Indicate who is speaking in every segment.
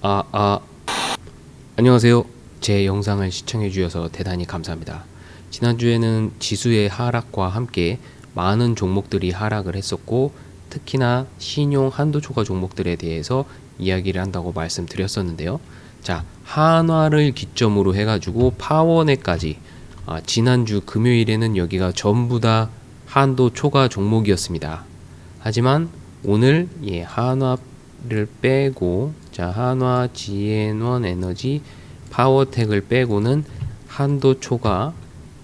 Speaker 1: 아, 아. 안녕하세요. 제 영상을 시청해 주셔서 대단히 감사합니다. 지난주에는 지수의 하락과 함께 많은 종목들이 하락을 했었고 특히나 신용 한도 초과 종목들에 대해서 이야기를 한다고 말씀드렸었는데요. 자, 한화를 기점으로 해 가지고 파워넷까지 아, 지난주 금요일에는 여기가 전부 다 한도 초과 종목이었습니다. 하지만 오늘 예, 한화를 빼고 자 한화 지앤원 에너지 파워텍을 빼고는 한도 초과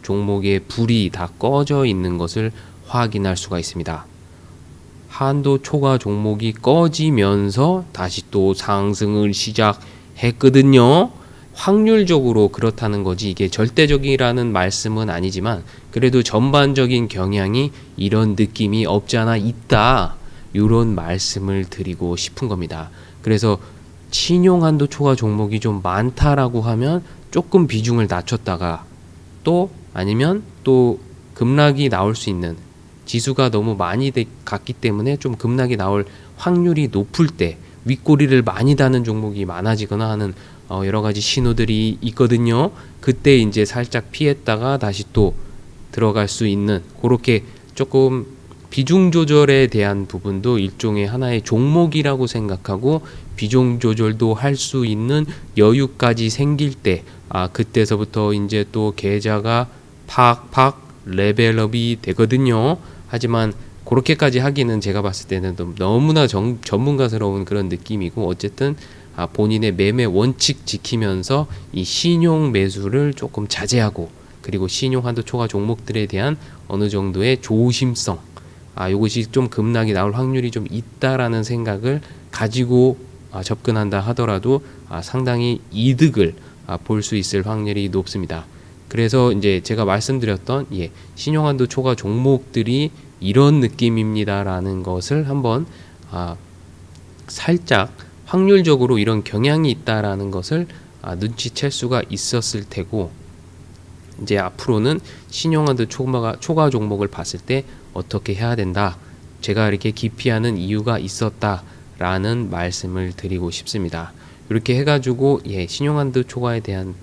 Speaker 1: 종목의 불이 다 꺼져 있는 것을 확인할 수가 있습니다. 한도 초과 종목이 꺼지면서 다시 또 상승을 시작했거든요. 확률적으로 그렇다는 거지 이게 절대적이라는 말씀은 아니지만 그래도 전반적인 경향이 이런 느낌이 없지 않아 있다. 이런 말씀을 드리고 싶은 겁니다. 그래서 신용 한도 초과 종목이 좀 많다라고 하면 조금 비중을 낮췄다가 또 아니면 또 급락이 나올 수 있는 지수가 너무 많이 돼- 갔기 때문에 좀 급락이 나올 확률이 높을 때 윗꼬리를 많이 다는 종목이 많아지거나 하는 어, 여러 가지 신호들이 있거든요. 그때 이제 살짝 피했다가 다시 또 들어갈 수 있는 그렇게 조금 비중 조절에 대한 부분도 일종의 하나의 종목이라고 생각하고 비중 조절도 할 수 있는 여유까지 생길 때, 아, 그때서부터 이제 또 계좌가 팍팍 레벨업이 되거든요. 하지만 그렇게까지 하기는 제가 봤을 때는 좀 너무나 정, 전문가스러운 그런 느낌이고 어쨌든 아, 본인의 매매 원칙 지키면서 이 신용 매수를 조금 자제하고 그리고 신용 한도 초과 종목들에 대한 어느 정도의 조심성 아 요것이 좀 급락이 나올 확률이 좀 있다라는 생각을 가지고 아, 접근한다 하더라도 아, 상당히 이득을 아, 볼 수 있을 확률이 높습니다. 그래서 이제 제가 말씀드렸던 예, 신용한도 초과 종목들이 이런 느낌입니다라는 것을 한번 아, 살짝 확률적으로 이런 경향이 있다라는 것을 아, 눈치챌 수가 있었을 테고 이제 앞으로는 신용한도 초과, 초과 종목을 봤을 때 어떻게 해야 된다. 제가 이렇게 기피하는 이유가 있었다 라는 말씀을 드리고 싶습니다. 이렇게 해가지고 예, 신용한도 초과에 대한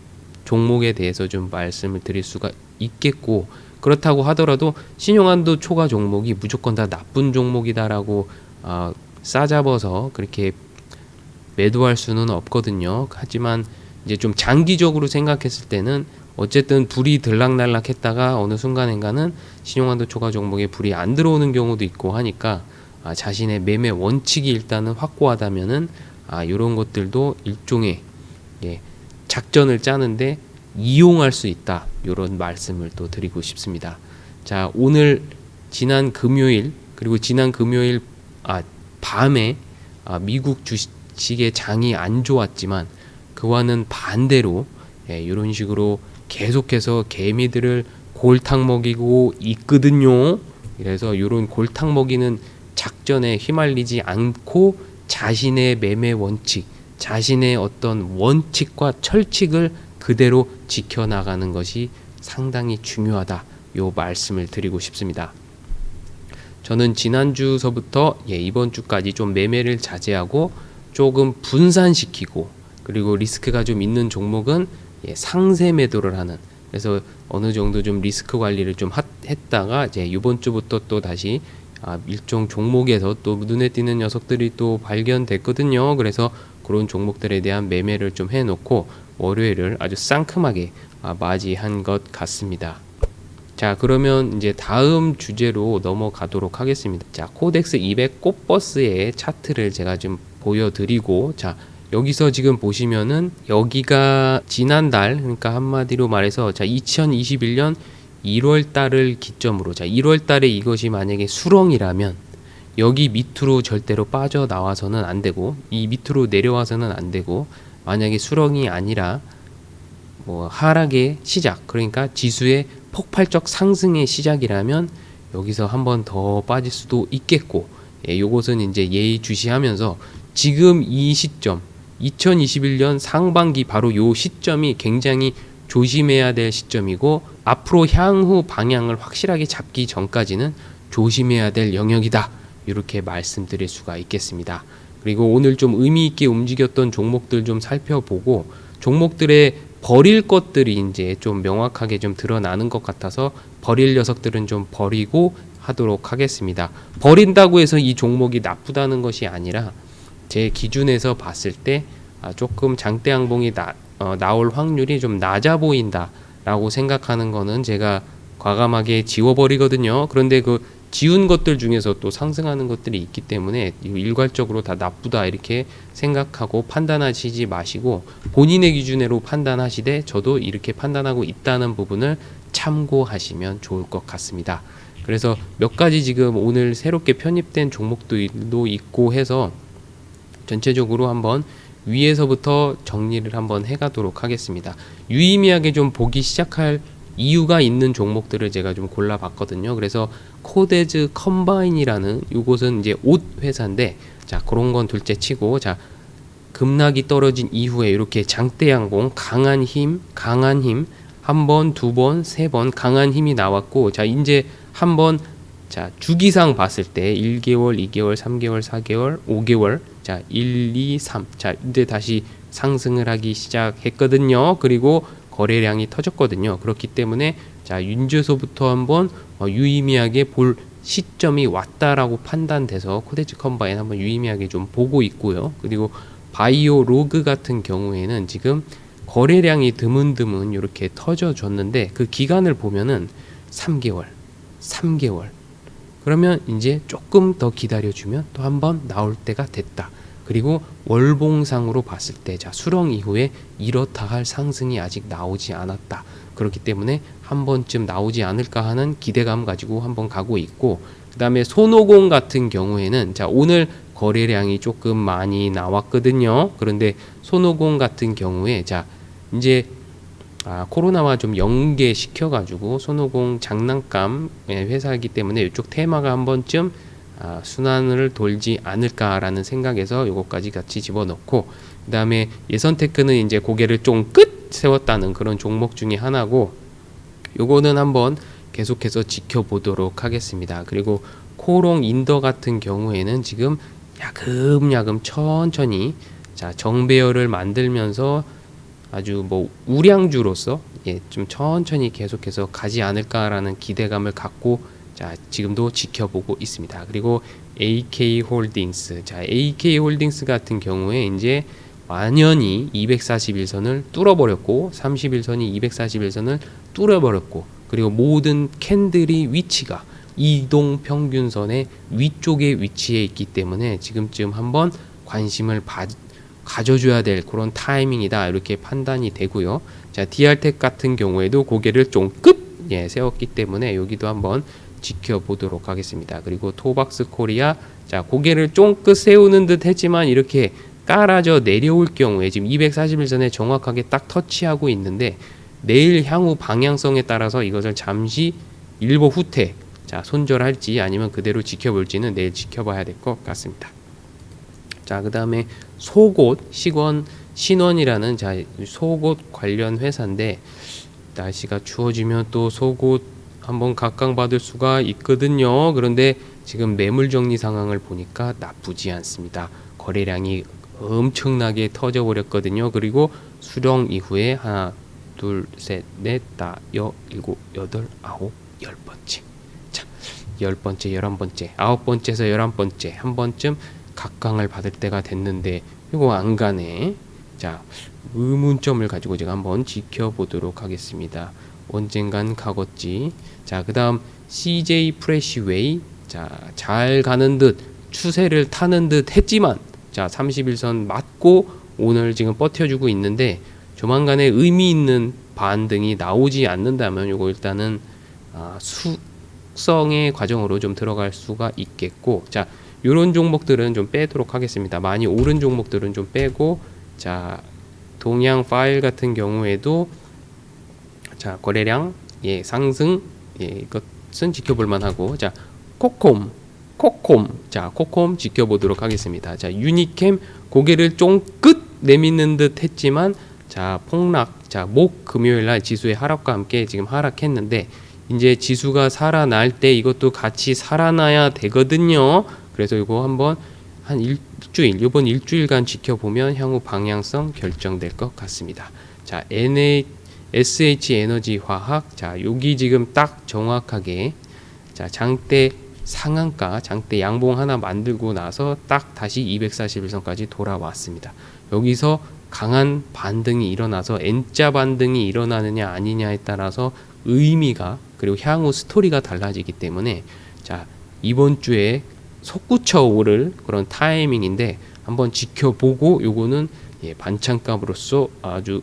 Speaker 1: 종목에 대해서 좀 말씀을 드릴 수가 있겠고 그렇다고 하더라도 신용한도 초과 종목이 무조건 다 나쁜 종목이다라고 아, 싸잡아서 그렇게 매도할 수는 없거든요. 하지만 이제 좀 장기적으로 생각했을 때는 어쨌든 불이 들락날락 했다가 어느 순간인가는 신용한도 초과 종목에 불이 안 들어오는 경우도 있고 하니까 아, 자신의 매매 원칙이 일단은 확고하다면은 아, 이런 것들도 일종의 예, 작전을 짜는데 이용할 수 있다. 이런 말씀을 또 드리고 싶습니다. 자, 오늘 지난 금요일 그리고 지난 금요일 아, 밤에 아, 미국 주식의 장이 안 좋았지만 그와는 반대로 예, 이런 식으로 계속해서 개미들을 골탕 먹이고 있거든요. 그래서 이런 골탕 먹이는 작전에 휘말리지 않고 자신의 매매 원칙, 자신의 어떤 원칙과 철칙을 그대로 지켜나가는 것이 상당히 중요하다. 요 말씀을 드리고 싶습니다. 저는 지난주서부터 예, 이번 주까지 좀 매매를 자제하고 조금 분산시키고 그리고 리스크가 좀 있는 종목은 예, 상세 매도를 하는 그래서 어느 정도 좀 리스크 관리를 좀 하, 했다가 이제 이번 주부터 또 다시 아, 일종 종목에서 또 눈에 띄는 녀석들이 또 발견됐거든요. 그래서 그런 종목들에 대한 매매를 좀 해놓고 월요일을 아주 상큼하게 아, 맞이한 것 같습니다. 자 그러면 이제 다음 주제로 넘어가도록 하겠습니다. 자 코덱스 200 꽃버스의 차트를 제가 좀 보여드리고 자 여기서 지금 보시면은 여기가 지난달 그러니까 한마디로 말해서 자 2021년 1월 달을 기점으로 자 1월 달에 이것이 만약에 수렁이라면 여기 밑으로 절대로 빠져 나와서는 안 되고 이 밑으로 내려와서는 안 되고 만약에 수렁이 아니라 뭐 하락의 시작 그러니까 지수의 폭발적 상승의 시작이라면 여기서 한 번 더 빠질 수도 있겠고 예, 요것은 이제 예의주시하면서 지금 이 시점 2021년 상반기 바로 요 시점이 굉장히 조심해야 될 시점이고 앞으로 향후 방향을 확실하게 잡기 전까지는 조심해야 될 영역이다. 이렇게 말씀드릴 수가 있겠습니다. 그리고 오늘 좀 의미 있게 움직였던 종목들 좀 살펴보고 종목들의 버릴 것들이 이제 좀 명확하게 좀 드러나는 것 같아서 버릴 녀석들은 좀 버리고 하도록 하겠습니다. 버린다고 해서 이 종목이 나쁘다는 것이 아니라 제 기준에서 봤을 때 아, 조금 장대 항봉이 나, 어, 나올 확률이 좀 낮아 보인다라고 생각하는 거는 제가 과감하게 지워버리거든요. 그런데 그 지운 것들 중에서 또 상승하는 것들이 있기 때문에 일괄적으로 다 나쁘다 이렇게 생각하고 판단하시지 마시고 본인의 기준으로 판단하시되 저도 이렇게 판단하고 있다는 부분을 참고하시면 좋을 것 같습니다. 그래서 몇 가지 지금 오늘 새롭게 편입된 종목도 있고 해서 전체적으로 한번 위에서부터 정리를 한번 해가도록 하겠습니다. 유의미하게 좀 보기 시작할 이유가 있는 종목들을 제가 좀 골라봤거든요. 그래서 코데즈 컴바인이라는 이곳은 이제 옷 회사인데 자 그런 건 둘째 치고 자 급락이 떨어진 이후에 이렇게 장대양봉 강한 힘 강한 힘 한 번, 두 번, 세 번 강한 힘이 나왔고 자 이제 한 번 자 주기상 봤을 때 1개월, 2개월, 3개월, 4개월, 5개월 자 1, 2, 3. 자 이제 다시 상승을 하기 시작했거든요. 그리고 거래량이 터졌거든요. 그렇기 때문에 자 윤주소부터 한번 어, 유의미하게 볼 시점이 왔다라고 판단돼서 코데츠 컴바인 한번 유의미하게 좀 보고 있고요. 그리고 바이오 로그 같은 경우에는 지금 거래량이 드문드문 이렇게 터져 줬는데 그 기간을 보면은 3개월, 3개월. 그러면 이제 조금 더 기다려주면 또 한 번 나올 때가 됐다. 그리고 월봉상으로 봤을 때, 자, 수령 이후에 이렇다 할 상승이 아직 나오지 않았다. 그렇기 때문에 한 번쯤 나오지 않을까 하는 기대감 가지고 한번 가고 있고, 그 다음에 손오공 같은 경우에는, 자, 오늘 거래량이 조금 많이 나왔거든요. 그런데 손오공 같은 경우에, 자, 이제 아, 코로나와 좀 연계시켜 가지고 손오공 장난감 회사이기 때문에 이쪽 테마가 한 번쯤 아, 순환을 돌지 않을까라는 생각에서 요거까지 같이 집어넣고 그 다음에 예선 테크는 이제 고개를 좀 끝 세웠다는 그런 종목 중에 하나고 요거는 한번 계속해서 지켜보도록 하겠습니다. 그리고 코롱 인더 같은 경우에는 지금 야금야금 천천히 자 정배열을 만들면서 아주 뭐 우량주로서 예, 좀 천천히 계속해서 가지 않을까라는 기대감을 갖고 자, 지금도 지켜보고 있습니다. 그리고 AK 홀딩스. 자, AK 홀딩스 같은 경우에 이제 완연히 241선을 뚫어버렸고 31선이 241선을 뚫어버렸고 그리고 모든 캔들이 위치가 이동 평균선의 위쪽에 위치해 있기 때문에 지금쯤 한번 관심을 바, 가져줘야 될 그런 타이밍이다 이렇게 판단이 되고요. 자, 디알텍 같은 경우에도 고개를 좀급 예, 세웠기 때문에 여기도 한번 지켜보도록 하겠습니다. 그리고 토박스 코리아 자 고개를 쫑긋 세우는 듯 했지만 이렇게 깔아져 내려올 경우에 지금 241선에 정확하게 딱 터치하고 있는데 내일 향후 방향성에 따라서 이것을 잠시 일부 후퇴 자 손절할지 아니면 그대로 지켜볼지는 내일 지켜봐야 될 것 같습니다. 자 그 다음에 속옷 시권 신원이라는 자 속옷 관련 회사인데 날씨가 추워지면 또 속옷 한번 각광받을 수가 있거든요. 그런데 지금 매물 정리 상황을 보니까 나쁘지 않습니다. 거래량이 엄청나게 터져 버렸거든요. 그리고 수령 이후에 하나, 둘, 셋, 넷, 다, 여, 일곱, 여덟, 아홉, 열 번째. 자, 열 번째, 열한 번째, 아홉 번째에서 열한 번째 한 번쯤 각광을 받을 때가 됐는데 이거 안 가네. 자, 의문점을 가지고 제가 한번 지켜보도록 하겠습니다. 언젠간 가겠지. 자, 그 다음 CJ 프레시웨이. 자, 잘 가는 듯 추세를 타는 듯 했지만 자, 31선 맞고 오늘 지금 버텨주고 있는데 조만간에 의미 있는 반등이 나오지 않는다면 요거 일단은 아, 숙성의 과정으로 좀 들어갈 수가 있겠고 자, 요런 종목들은 좀 빼도록 하겠습니다. 많이 오른 종목들은 좀 빼고 자, 동양 파일 같은 경우에도 자, 거래량 예, 상승 예, 이것은 지켜볼 만하고 자, 코콤 코콤 자, 코콤 지켜보도록 하겠습니다. 자, 유니캠 고개를 쫑끝 내미는 듯 했지만 자, 폭락 자, 목 금요일 날 지수의 하락과 함께 지금 하락했는데 이제 지수가 살아날 때 이것도 같이 살아나야 되거든요. 그래서 이거 한번 한 일주일, 이번 일주일간 지켜보면 향후 방향성 결정될 것 같습니다. 자, NA, SH 에너지 화학. 자, 여기 지금 딱 정확하게 자, 장대 상한가, 장대 양봉 하나 만들고 나서 딱 다시 241선까지 돌아왔습니다. 여기서 강한 반등이 일어나서 N자 반등이 일어나느냐 아니냐에 따라서 의미가 그리고 향후 스토리가 달라지기 때문에 자 이번 주에 솟구쳐 오를 그런 타이밍인데 한번 지켜보고 요거는 예, 반찬값으로서 아주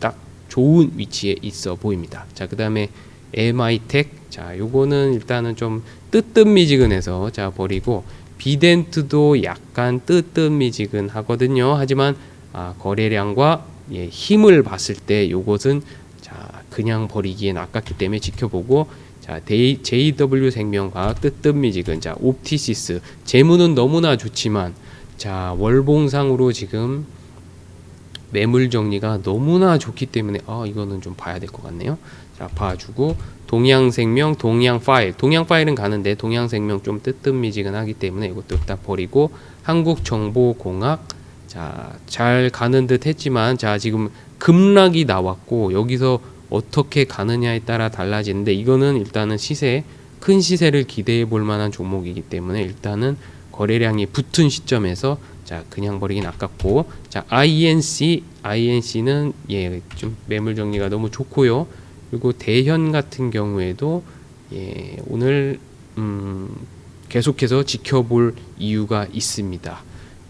Speaker 1: 딱 좋은 위치에 있어 보입니다. 자 그 다음에 MI텍 자 요거는 일단은 좀 뜨뜻미지근해서 자 버리고 비덴트도 약간 뜨뜻미지근 하거든요. 하지만 아, 거래량과 예, 힘을 봤을 때 요것은 자 그냥 버리기엔 아깝기 때문에 지켜보고 자 JW 생명과학 뜨뜻미지근 자 옵티시스. 재무는 너무나 좋지만 자 월봉상으로 지금 매물 정리가 너무나 좋기 때문에 아 이거는 좀 봐야 될 것 같네요. 자 봐주고 동양생명, 동양파일, 동양파일은 가는데 동양생명 좀 뜨뜻미지근하기 때문에 이것도 일단 버리고 한국정보공학. 자 잘 가는 듯 했지만 자 지금 급락이 나왔고 여기서 어떻게 가느냐에 따라 달라지는데 이거는 일단은 시세 큰 시세를 기대해 볼 만한 종목이기 때문에 일단은 거래량이 붙은 시점에서 자 그냥 버리긴 아깝고 자 INC INC는 예 좀 매물 정리가 너무 좋고요. 그리고 대현 같은 경우에도 예 오늘 음 계속해서 지켜볼 이유가 있습니다.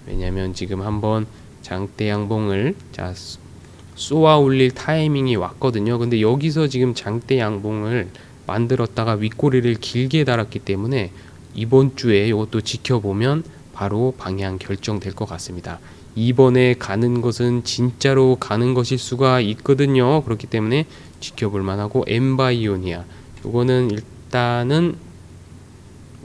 Speaker 1: 왜냐하면 지금 한번 장대 양봉을 자 쏘아 올릴 타이밍이 왔거든요 근데 여기서 지금 장대 양봉을 만들었다가 윗꼬리를 길게 달았기 때문에 이번 주에 이것도 지켜보면 바로 방향 결정될 것 같습니다. 이번에 가는 것은 진짜로 가는 것일 수가 있거든요. 그렇기 때문에 지켜볼 만하고 엠바이오니아 이거는 일단은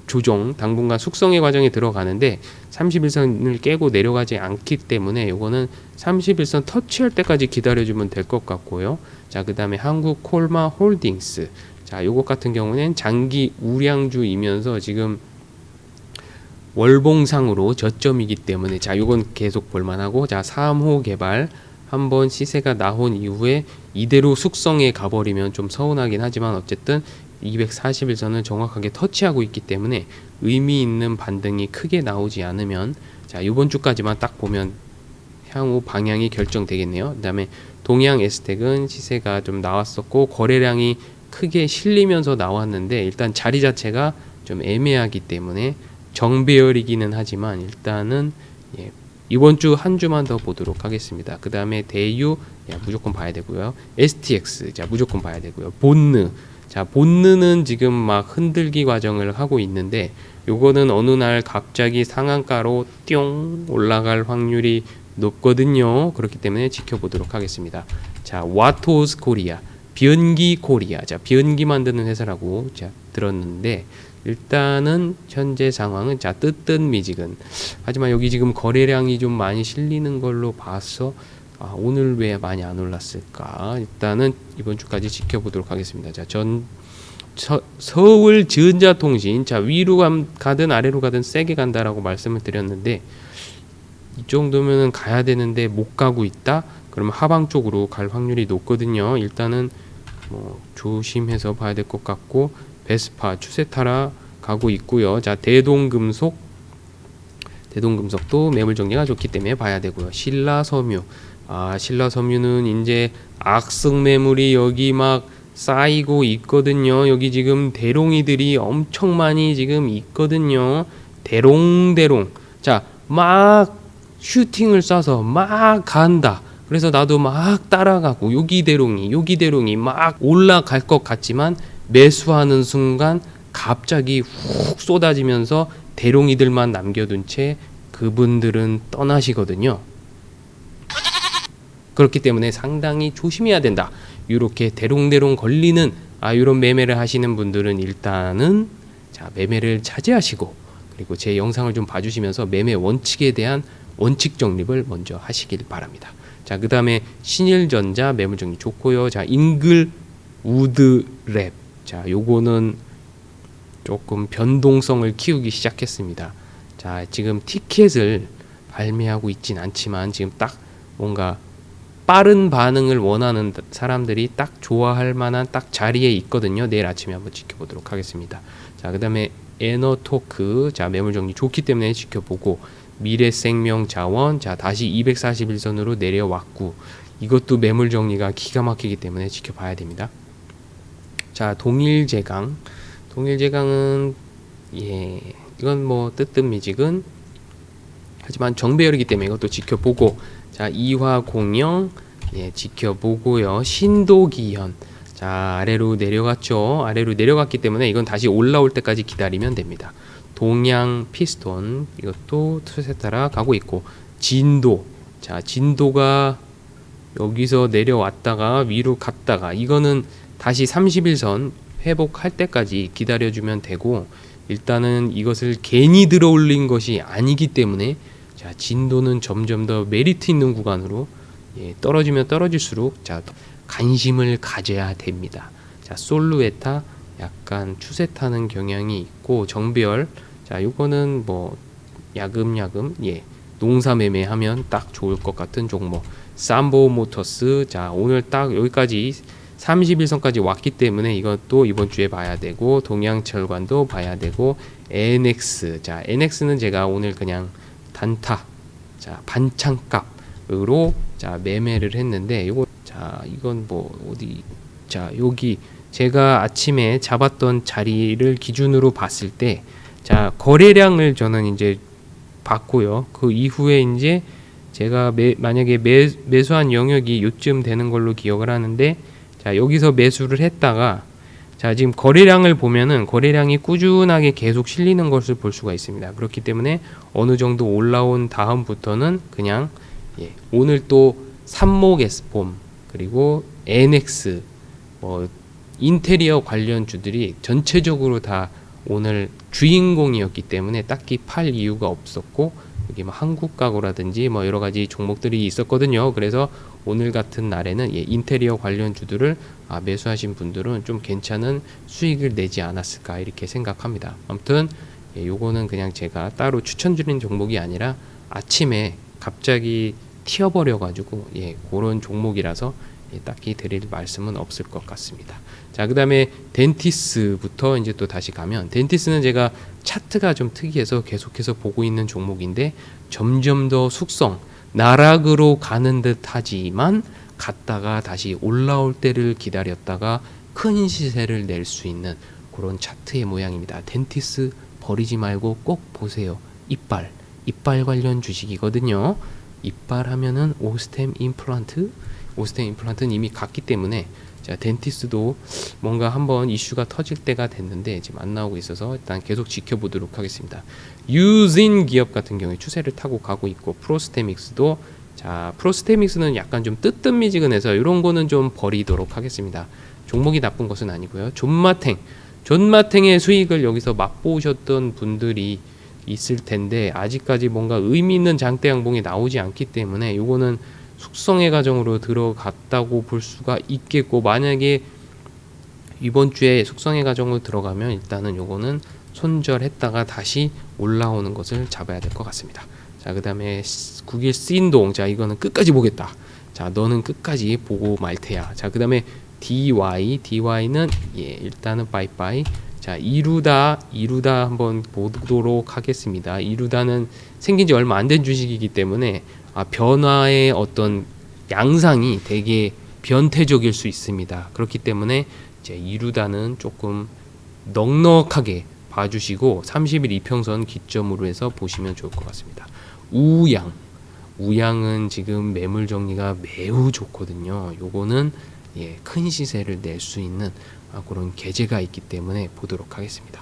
Speaker 1: 조정 당분간 숙성의 과정에 들어가는데 31선을 깨고 내려가지 않기 때문에 이거는 31선 터치할 때까지 기다려주면 될 것 같고요. 자, 그 다음에 한국 콜마 홀딩스. 자, 요것 같은 경우는 장기 우량주이면서 지금 월봉상으로 저점이기 때문에 자, 요건 계속 볼만하고 자, 3호 개발 한번 시세가 나온 이후에 이대로 숙성에 가버리면 좀 서운하긴 하지만 어쨌든 241선을 정확하게 터치하고 있기 때문에 의미 있는 반등이 크게 나오지 않으면 자 이번 주까지만 딱 보면 향후 방향이 결정되겠네요. 그 다음에 동양 에스텍은 시세가 좀 나왔었고 거래량이 크게 실리면서 나왔는데 일단 자리 자체가 좀 애매하기 때문에 정배열이기는 하지만 일단은 예, 이번 주 한 주만 더 보도록 하겠습니다. 그 다음에 대유 야, 무조건 봐야 되고요. STX 자 무조건 봐야 되고요. 본느 자 본느는 지금 막 흔들기 과정을 하고 있는데 요거는 어느 날 갑자기 상한가로 뿅 올라갈 확률이 높거든요. 그렇기 때문에 지켜보도록 하겠습니다. 자 와토스 코리아 비연기 코리아 자 비연기 만드는 회사라고 자 들었는데 일단은 현재 상황은 자 뜨뜻 미지근 하지만 여기 지금 거래량이 좀 많이 실리는 걸로 봐서 아, 오늘 왜 많이 안 올랐을까? 일단은 이번 주까지 지켜보도록 하겠습니다. 자전 서울 전자통신. 자 위로 감, 가든 아래로 가든 세게 간다라고 말씀을 드렸는데 이 정도면은 가야 되는데 못 가고 있다? 그러면 하방 쪽으로 갈 확률이 높거든요. 일단은 뭐 조심해서 봐야 될 것 같고 베스파 추세 타라 가고 있고요. 자 대동금속. 대동금속도 매물 정리가 좋기 때문에 봐야 되고요. 신라 섬유 아 신라 섬유는 이제 악성 매물이 여기 막 쌓이고 있거든요. 여기 지금 대롱이들이 엄청 많이 지금 있거든요. 대롱대롱 자 막 슈팅을 쏴서 막 간다. 그래서 나도 막 따라가고 여기 대롱이 여기 대롱이 막 올라갈 것 같지만 매수하는 순간 갑자기 훅 쏟아지면서 대롱이들만 남겨둔 채 그분들은 떠나시거든요. 그렇기 때문에 상당히 조심해야 된다. 이렇게 대롱대롱 걸리는 아 이런 매매를 하시는 분들은 일단은 자 매매를 자제하시고 그리고 제 영상을 좀 봐주시면서 매매 원칙에 대한 원칙 정립을 먼저 하시길 바랍니다. 자 그 다음에 신일전자 매물 정리 좋고요. 자 잉글 우드랩 자 요거는 조금 변동성을 키우기 시작했습니다. 자, 지금 티켓을 발매하고 있진 않지만 지금 딱 뭔가 빠른 반응을 원하는 사람들이 딱 좋아할 만한 딱 자리에 있거든요. 내일 아침에 한번 지켜보도록 하겠습니다. 자, 그 다음에 에너토크 자 매물 정리 좋기 때문에 지켜보고 미래생명 자원 자 다시 241선으로 내려왔고 이것도 매물 정리가 기가 막히기 때문에 지켜봐야 됩니다. 자 동일제강 동일제강은 예 이건 뭐 뜨뜻미지근 하지만 정배열이기 때문에 이것도 지켜보고 자 이화공영 예 지켜보고요. 신도기현. 자 아래로 내려갔죠. 아래로 내려갔기 때문에 이건 다시 올라올 때까지 기다리면 됩니다. 동양 피스톤 이것도 투세 따라 가고 있고 진도. 자 진도가 여기서 내려왔다가 위로 갔다가 이거는 다시 31선 회복할 때까지 기다려주면 되고 일단은 이것을 괜히 들어올린 것이 아니기 때문에 자 진도는 점점 더 메리트 있는 구간으로 예, 떨어지면 떨어질수록 자 관심을 가져야 됩니다. 자 솔루에타 약간 추세 타는 경향이 있고 정비열 자 요거는 뭐 야금야금 예 농사 매매하면 딱 좋을 것 같은 종목 삼보 모터스 자 오늘 딱 여기까지 31선까지 왔기 때문에 이것도 이번 주에 봐야 되고 동양철관도 봐야 되고 NX 자 NX는 제가 오늘 그냥 단타 자 반창값으로 자 매매를 했는데 이거 자 이건 뭐 어디 자 여기 제가 아침에 잡았던 자리를 기준으로 봤을 때 자 거래량을 저는 이제 봤고요. 그 이후에 이제 제가 매, 만약에 매, 매수한 영역이 요쯤 되는 걸로 기억을 하는데 자 여기서 매수를 했다가 자 지금 거래량을 보면은 거래량이 꾸준하게 계속 실리는 것을 볼 수가 있습니다. 그렇기 때문에 어느 정도 올라온 다음부터는 그냥 예, 오늘 또 삼목 에스폼 그리고 NX 뭐 인테리어 관련 주들이 전체적으로 다 오늘 주인공이었기 때문에 딱히 팔 이유가 없었고 여기 뭐 한국 가구라든지 뭐 여러 가지 종목들이 있었거든요. 그래서 오늘 같은 날에는 예, 인테리어 관련 주들을 아, 매수하신 분들은 좀 괜찮은 수익을 내지 않았을까 이렇게 생각합니다. 아무튼 예, 요거는 그냥 제가 따로 추천드리는 종목이 아니라 아침에 갑자기 튀어버려 가지고 예, 그런 종목이라서 예, 딱히 드릴 말씀은 없을 것 같습니다. 자, 그 다음에 덴티스부터 이제 또 다시 가면 덴티스는 제가 차트가 좀 특이해서 계속해서 보고 있는 종목인데 점점 더 숙성 나락으로 가는 듯 하지만 갔다가 다시 올라올 때를 기다렸다가 큰 시세를 낼 수 있는 그런 차트의 모양입니다. 덴티스 버리지 말고 꼭 보세요. 이빨 이빨 관련 주식이거든요. 이빨 하면은 오스템 임플란트 오스템 임플란트는 이미 갔기 때문에 자 덴티스도 뭔가 한번 이슈가 터질 때가 됐는데 지금 안 나오고 있어서 일단 계속 지켜보도록 하겠습니다. 유진 기업 같은 경우에 추세를 타고 가고 있고 프로스테믹스도 자 프로스테믹스는 약간 좀 뜨뜻미지근해서 이런 거는 좀 버리도록 하겠습니다. 종목이 나쁜 것은 아니고요. 존마탱 존마탱의 수익을 여기서 맛보셨던 분들이 있을 텐데 아직까지 뭔가 의미 있는 장대 양봉이 나오지 않기 때문에 요거는 숙성의 과정으로 들어갔다고 볼 수가 있겠고 만약에 이번 주에 숙성의 과정으로 들어가면 일단은 요거는 손절했다가 다시 올라오는 것을 잡아야 될 것 같습니다. 자, 그 다음에 국일 신동. 자, 이거는 끝까지 보겠다. 자, 너는 끝까지 보고 말 테야. 자, 그 다음에 DY. DY는 예, 일단은 빠이빠이. 자, 이루다, 이루다 한번 보도록 하겠습니다. 이루다는 생긴 지 얼마 안 된 주식이기 때문에 아, 변화의 어떤 양상이 되게 변태적일 수 있습니다. 그렇기 때문에 이제 이루다는 조금 넉넉하게 봐주시고 30일 이평선 기점으로 해서 보시면 좋을 것 같습니다. 우양 우양은 지금 매물 정리가 매우 좋거든요. 요거는 예, 큰 시세를 낼 수 있는 아, 그런 계제가 있기 때문에 보도록 하겠습니다.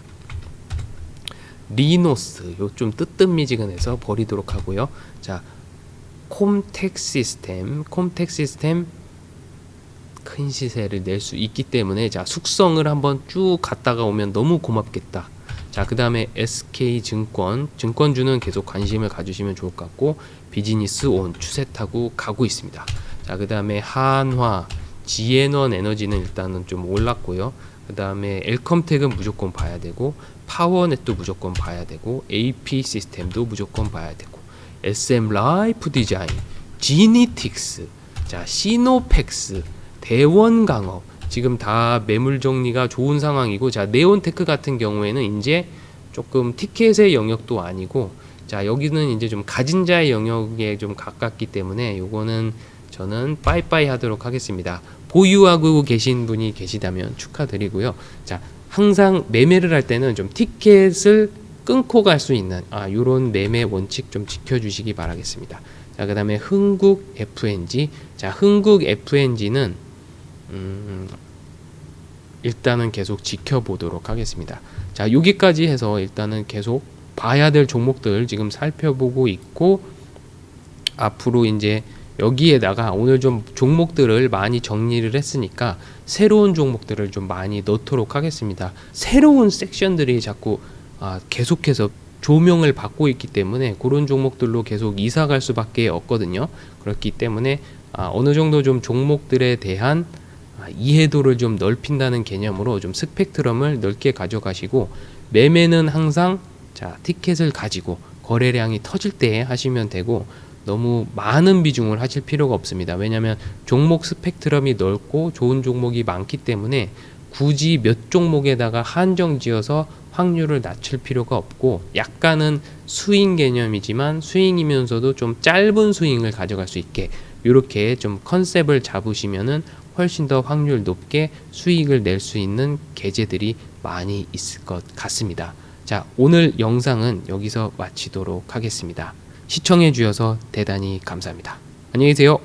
Speaker 1: 리노스 요 좀 뜨뜻미지근해서 버리도록 하고요. 자 콤텍 시스템, 콤텍 시스템 큰 시세를 낼 수 있기 때문에 자 숙성을 한번 쭉 갔다가 오면 너무 고맙겠다. 자 그 다음에 SK 증권, 증권주는 계속 관심을 가주시면 좋을 것 같고 비즈니스 온 추세 타고 가고 있습니다. 자 그 다음에 한화, 지에넌 에너지는 일단은 좀 올랐고요. 그 다음에 엘컴텍은 무조건 봐야 되고 파워넷도 무조건 봐야 되고 AP 시스템도 무조건 봐야 되고 SM 라이프 디자인, 지니틱스, 자 시노펙스, 대원강업 지금 다 매물 정리가 좋은 상황이고 자 네온테크 같은 경우에는 이제 조금 티켓의 영역도 아니고 자 여기는 이제 좀 가진 자의 영역에 좀 가깝기 때문에 요거는 저는 빠이빠이 하도록 하겠습니다. 보유하고 계신 분이 계시다면 축하드리고요. 자 항상 매매를 할 때는 좀 티켓을 끊고 갈 수 있는 아 요런 매매 원칙 좀 지켜주시기 바라겠습니다. 자 그 다음에 흥국 FNG 자 흥국 FNG는 음, 일단은 계속 지켜보도록 하겠습니다. 자, 여기까지 해서 일단은 계속 봐야 될 종목들 지금 살펴보고 있고 앞으로 이제 여기에다가 오늘 좀 종목들을 많이 정리를 했으니까 새로운 종목들을 좀 많이 넣도록 하겠습니다. 새로운 섹션들이 자꾸 아, 계속해서 조명을 받고 있기 때문에 그런 종목들로 계속 이사 갈 수밖에 없거든요. 그렇기 때문에 아, 어느 정도 좀 종목들에 대한 아, 이해도를 좀 넓힌다는 개념으로 좀 스펙트럼을 넓게 가져가시고 매매는 항상 자 티켓을 가지고 거래량이 터질 때 하시면 되고 너무 많은 비중을 하실 필요가 없습니다. 왜냐하면 종목 스펙트럼이 넓고 좋은 종목이 많기 때문에 굳이 몇 종목에다가 한정 지어서 확률을 낮출 필요가 없고 약간은 스윙 개념이지만 스윙이면서도 좀 짧은 스윙을 가져갈 수 있게 이렇게 좀 컨셉을 잡으시면은 훨씬 더 확률 높게 수익을 낼 수 있는 계제들이 많이 있을 것 같습니다. 자, 오늘 영상은 여기서 마치도록 하겠습니다. 시청해 주셔서 대단히 감사합니다. 안녕히 계세요.